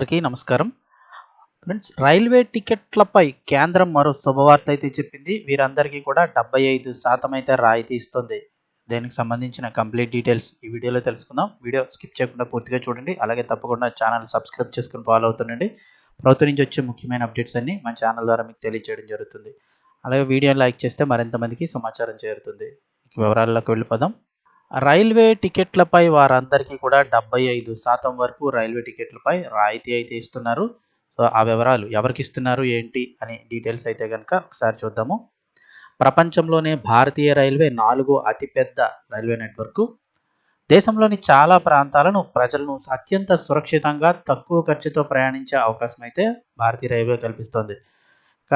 అందరికీ నమస్కారం. Friends railway టికెట్లపై కేంద్రం మరో శుభవార్త అయితే చెప్పింది. వీరందరికీ కూడా డెబ్బై ఐదు శాతం అయితే రాయితీ ఇస్తుంది. దీనికి సంబంధించిన కంప్లీట్ డీటెయిల్స్ ఈ వీడియోలో తెలుసుకుందాం. వీడియో స్కిప్ చేయకుండా పూర్తిగా చూడండి. అలాగే తప్పకుండా ఛానల్ సబ్స్క్రైబ్ చేసుకుని ఫాలో అవుతుండండి. ప్రభుత్వం నుంచి వచ్చే ముఖ్యమైన అప్డేట్స్ అన్ని మన ఛానల్ ద్వారా మీకు తెలియజేయడం జరుగుతుంది. అలాగే వీడియో లైక్ చేస్తే మరింత మందికి సమాచారం చేరుతుంది. వివరాల్లోకి వెళ్ళిపోదాం. రైల్వే టికెట్లపై వారందరికీ కూడా డెబ్బై ఐదు శాతం వరకు రైల్వే టికెట్లపై రాయితీ అయితే ఇస్తున్నారు. సో ఆ వివరాలు ఎవరికి ఇస్తున్నారు ఏంటి అని డీటెయిల్స్ అయితే కనుక ఒకసారి చూద్దాము. ప్రపంచంలోనే భారతీయ రైల్వే నాలుగో అతిపెద్ద రైల్వే నెట్వర్క్. దేశంలోని చాలా ప్రాంతాలను ప్రజలను అత్యంత సురక్షితంగా తక్కువ ఖర్చుతో ప్రయాణించే అవకాశం అయితే భారతీయ రైల్వే కల్పిస్తోంది. ఇక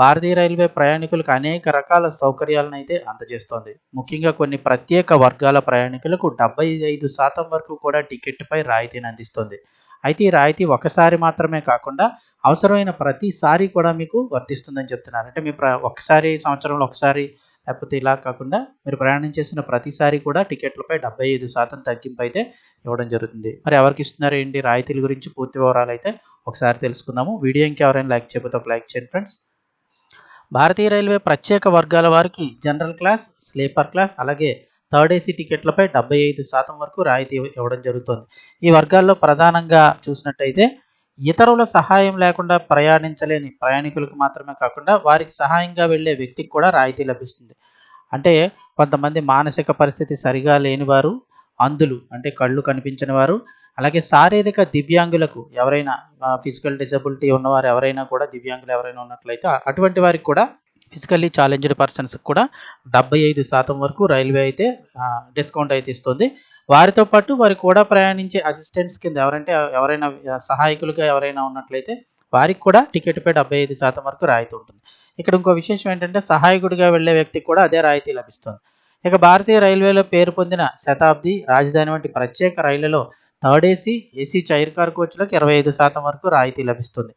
భారతీయ రైల్వే ప్రయాణికులకు అనేక రకాల సౌకర్యాలను అయితే అందజేస్తోంది. ముఖ్యంగా కొన్ని ప్రత్యేక వర్గాల ప్రయాణికులకు డెబ్బై ఐదు శాతం వరకు కూడా టికెట్పై రాయితీని అందిస్తుంది. అయితే ఈ రాయితీ ఒకసారి మాత్రమే కాకుండా అవసరమైన ప్రతిసారి కూడా మీకు వర్తిస్తుందని చెప్తున్నారు. అంటే మీ ప్ర ఒకసారి సంవత్సరంలో ఒకసారి లేకపోతే ఇలా కాకుండా మీరు ప్రయాణం చేసిన ప్రతిసారి కూడా టికెట్లపై డెబ్బై ఐదు శాతం తగ్గింపు అయితే ఇవ్వడం జరుగుతుంది. మరి ఎవరికి ఇస్తున్నారు ఏంటి? రాయితీల గురించి పూర్తి వివరాలు అయితే ఒకసారి తెలుసుకుందాము. వీడియో ఇంకెవరైనా లైక్ చేయకపోతే ఒక లైక్ చేయండి ఫ్రెండ్స్. భారతీయ రైల్వే ప్రత్యేక వర్గాల వారికి జనరల్ క్లాస్ స్లీపర్ క్లాస్ అలాగే థర్డ్ ఏసీ టికెట్లపై డెబ్బై ఐదు శాతం వరకు రాయితీ ఇవ్వడం జరుగుతుంది. ఈ వర్గాల్లో ప్రధానంగా చూసినట్టయితే ఇతరుల సహాయం లేకుండా ప్రయాణించలేని ప్రయాణికులకు మాత్రమే కాకుండా వారికి సహాయంగా వెళ్ళే వ్యక్తికి కూడా రాయితీ లభిస్తుంది. అంటే కొంతమంది మానసిక పరిస్థితి సరిగా లేని వారు అంధులు అంటే కళ్ళు కనిపించిన వారు అలాగే శారీరక దివ్యాంగులకు ఎవరైనా ఫిజికల్ డిసబిలిటీ ఉన్నవారు ఎవరైనా కూడా దివ్యాంగులు ఎవరైనా ఉన్నట్లయితే అటువంటి వారికి కూడా ఫిజికల్లీ ఛాలెంజ్డ్ పర్సన్స్ కూడా డెబ్బై ఐదు శాతం వరకు రైల్వే అయితే డిస్కౌంట్ అయితే ఇస్తుంది. వారితో పాటు వారు కూడా ప్రయాణించే అసిస్టెంట్స్ కింద ఎవరంటే ఎవరైనా సహాయకులుగా ఎవరైనా ఉన్నట్లయితే వారికి కూడా టికెట్పై డెబ్బై ఐదు శాతం వరకు రాయితీ ఉంటుంది. ఇక్కడ ఇంకో విశేషం ఏంటంటే సహాయకుడిగా వెళ్ళే వ్యక్తికి కూడా అదే రాయితీ లభిస్తుంది. ఇక భారతీయ రైల్వేలో పేరు పొందిన శతాబ్ది రాజధాని వంటి ప్రత్యేక రైళ్ళలో third AC AC chair car కోచ్లకు ఇరవై ఐదు శాతం వరకు రాయితీ లభిస్తుంది.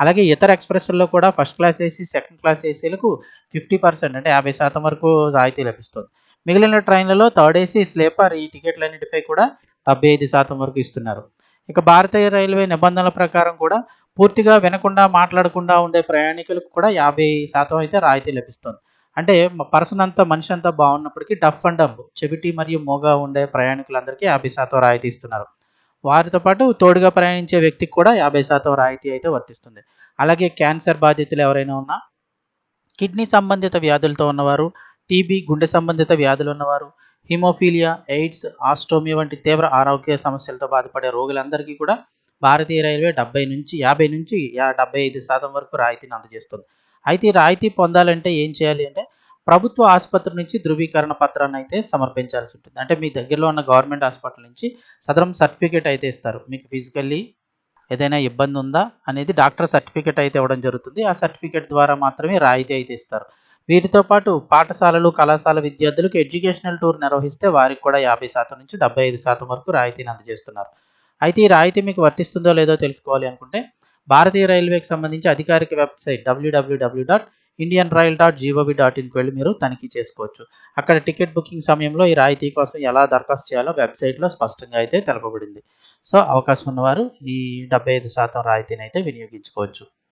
అలాగే ఇతర ఎక్స్ప్రెస్ల్లో కూడా first class AC second class ఏసీలకు fifty percent అంటే యాభై శాతం వరకు రాయితీ లభిస్తుంది. మిగిలిన ట్రైన్లలో థర్డ్ ఏసీ స్లీపర్ ఈ టికెట్లన్నిటిపై కూడా డెబ్బై ఐదు శాతం వరకు ఇస్తున్నారు. ఇక భారతీయ రైల్వే నిబంధనల ప్రకారం కూడా పూర్తిగా వినకుండా మాట్లాడకుండా ఉండే ప్రయాణికులకు కూడా యాభై శాతం అయితే రాయితీ లభిస్తుంది. అంటే పర్సన్ అంతా మనిషి అంతా బాగున్నప్పటికీ డఫ్ అండ్ డబ్ చెవిటి మరియు మోగా ఉండే ప్రయాణికులందరికీ యాభై శాతం రాయితీ ఇస్తున్నారు. వారితో పాటు తోడుగా ప్రయాణించే వ్యక్తికి కూడా యాభై శాతం రాయితీ అయితే వర్తిస్తుంది. అలాగే క్యాన్సర్ బాధితులు ఎవరైనా ఉన్నా కిడ్నీ సంబంధిత వ్యాధులతో ఉన్నవారు టీబీ గుండె సంబంధిత వ్యాధులు ఉన్నవారు హిమోఫీలియా ఎయిడ్స్ ఆస్టోమియా వంటి తీవ్ర ఆరోగ్య సమస్యలతో బాధపడే రోగులందరికీ కూడా భారతీయ రైల్వే డెబ్బై నుంచి యాభై నుంచి డెబ్బై ఐదు శాతం వరకు రాయితీని అందజేస్తుంది. అయితే రాయితీ పొందాలంటే ఏం చేయాలి అంటే ప్రభుత్వ ఆసుపత్రి నుంచి ధృవీకరణ పత్రాన్ని అయితే సమర్పించాల్సి ఉంటుంది. అంటే మీ దగ్గరలో ఉన్న గవర్నమెంట్ హాస్పిటల్ నుంచి సదరం సర్టిఫికేట్ అయితే ఇస్తారు. మీకు ఫిజికల్లీ ఏదైనా ఇబ్బంది ఉందా అనేది డాక్టర్ సర్టిఫికేట్ అయితే ఇవ్వడం జరుగుతుంది. ఆ సర్టిఫికేట్ ద్వారా మాత్రమే రాయితీ అయితే ఇస్తారు. వీటితో పాటు పాఠశాలలు కళాశాల విద్యార్థులకు ఎడ్యుకేషనల్ టూర్ నిర్వహిస్తే వారికి కూడా యాభై శాతం నుంచి డెబ్బై ఐదు శాతం వరకు రాయితీని అందజేస్తున్నారు. అయితే ఈ రాయితీ మీకు వర్తిస్తుందో లేదో తెలుసుకోవాలి అనుకుంటే భారతీయ రైల్వేకి సంబంధించి అధికారిక website WWW dot Indian rail dot GOV dot ఇన్కి వెళ్ళి మీరు తనిఖీ చేసుకోవచ్చు. అక్కడ టికెట్ బుకింగ్ సమయంలో ఈ రాయితీ కోసం ఎలా దరఖాస్తు చేయాలో వెబ్సైట్లో స్పష్టంగా అయితే తెలపబడింది. సో అవకాశం ఉన్నవారు ఈ డెబ్బై ఐదు శాతం రాయితీని అయితే వినియోగించుకోవచ్చు.